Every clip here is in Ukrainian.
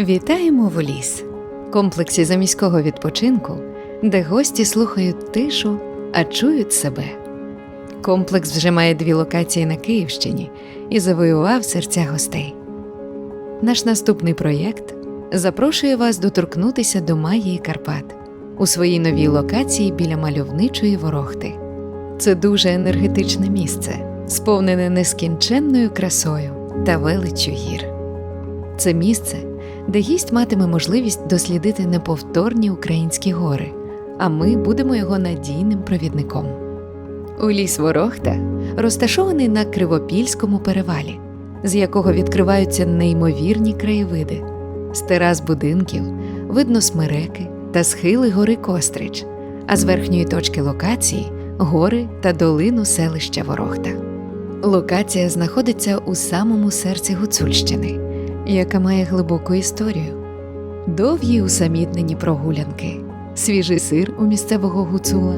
Вітаємо в ліс, комплексі заміського відпочинку, де гості слухають тишу, а чують себе. Комплекс вже має дві локації на Київщині і завоював серця гостей. Наш наступний проєкт запрошує вас доторкнутися до магії Карпат у своїй новій локації біля мальовничої ворохти. Це дуже енергетичне місце, сповнене нескінченною красою та величчю гір. Це місце, де гість матиме можливість дослідити неповторні українські гори, а ми будемо його надійним провідником. У ліс Ворохта розташований на Кривопільському перевалі, з якого відкриваються неймовірні краєвиди. З терас будинків видно смереки та схили гори Кострич, а з верхньої точки локації гори та долину селища Ворохта. Локація знаходиться у самому серці Гуцульщини, яка має глибоку історію. Довгі усамітнені прогулянки, свіжий сир у місцевого гуцула,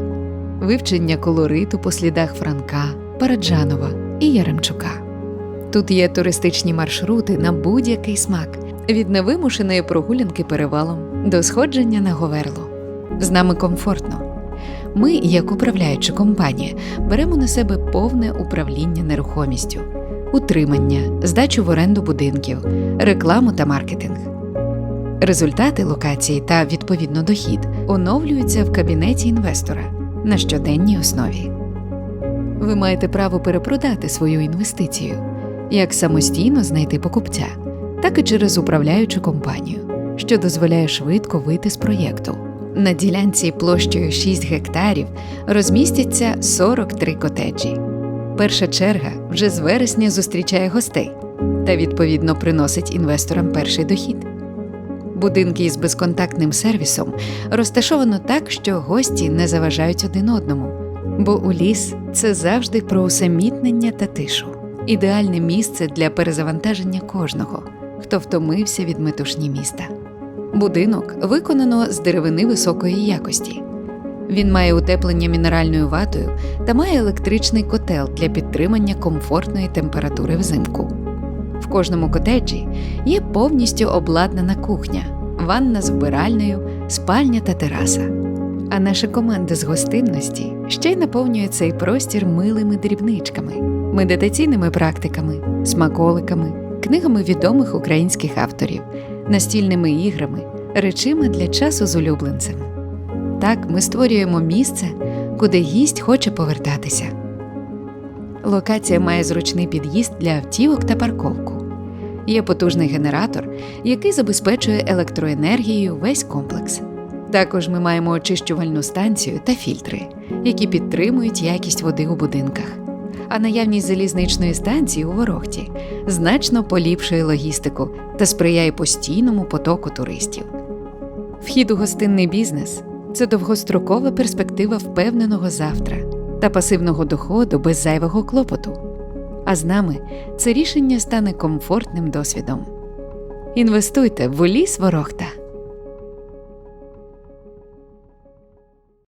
вивчення колориту по слідах Франка, Параджанова і Яремчука. Тут є туристичні маршрути на будь-який смак від невимушеної прогулянки перевалом до сходження на Говерло. З нами комфортно. Ми, як управляюча компанія, беремо на себе повне управління нерухомістю, утримання, здачу в оренду будинків, рекламу та маркетинг. Результати локації та відповідно дохід оновлюються в кабінеті інвестора на щоденній основі. Ви маєте право перепродати свою інвестицію, як самостійно знайти покупця, так і через управляючу компанію, що дозволяє швидко вийти з проєкту. На ділянці площею 6 гектарів розмістяться 43 котеджі. Перша черга вже з вересня зустрічає гостей та відповідно приносить інвесторам перший дохід. Будинки із безконтактним сервісом розташовано так, що гості не заважають один одному, бо у ліс це завжди про усамітнення та тишу, ідеальне місце для перезавантаження кожного, хто втомився від метушні міста. Будинок виконано з деревини високої якості. Він має утеплення мінеральною ватою та має електричний котел для підтримання комфортної температури взимку. В кожному котеджі є повністю обладнана кухня, ванна з вбиральнею, спальня та тераса. А наша команда з гостинності ще й наповнює цей простір милими дрібничками, медитаційними практиками, смаколиками, книгами відомих українських авторів, настільними іграми, речима для часу з улюбленцем. Так ми створюємо місце, куди гість хоче повертатися. Локація має зручний під'їзд для автівок та парковку. Є потужний генератор, який забезпечує електроенергією весь комплекс. Також ми маємо очищувальну станцію та фільтри, які підтримують якість води у будинках. А наявність залізничної станції у Ворохті значно поліпшує логістику та сприяє постійному потоку туристів. Вхід у гостинний бізнес це довгострокова перспектива впевненого завтра та пасивного доходу без зайвого клопоту. А з нами це рішення стане комфортним досвідом. Інвестуйте в ліс Ворохта.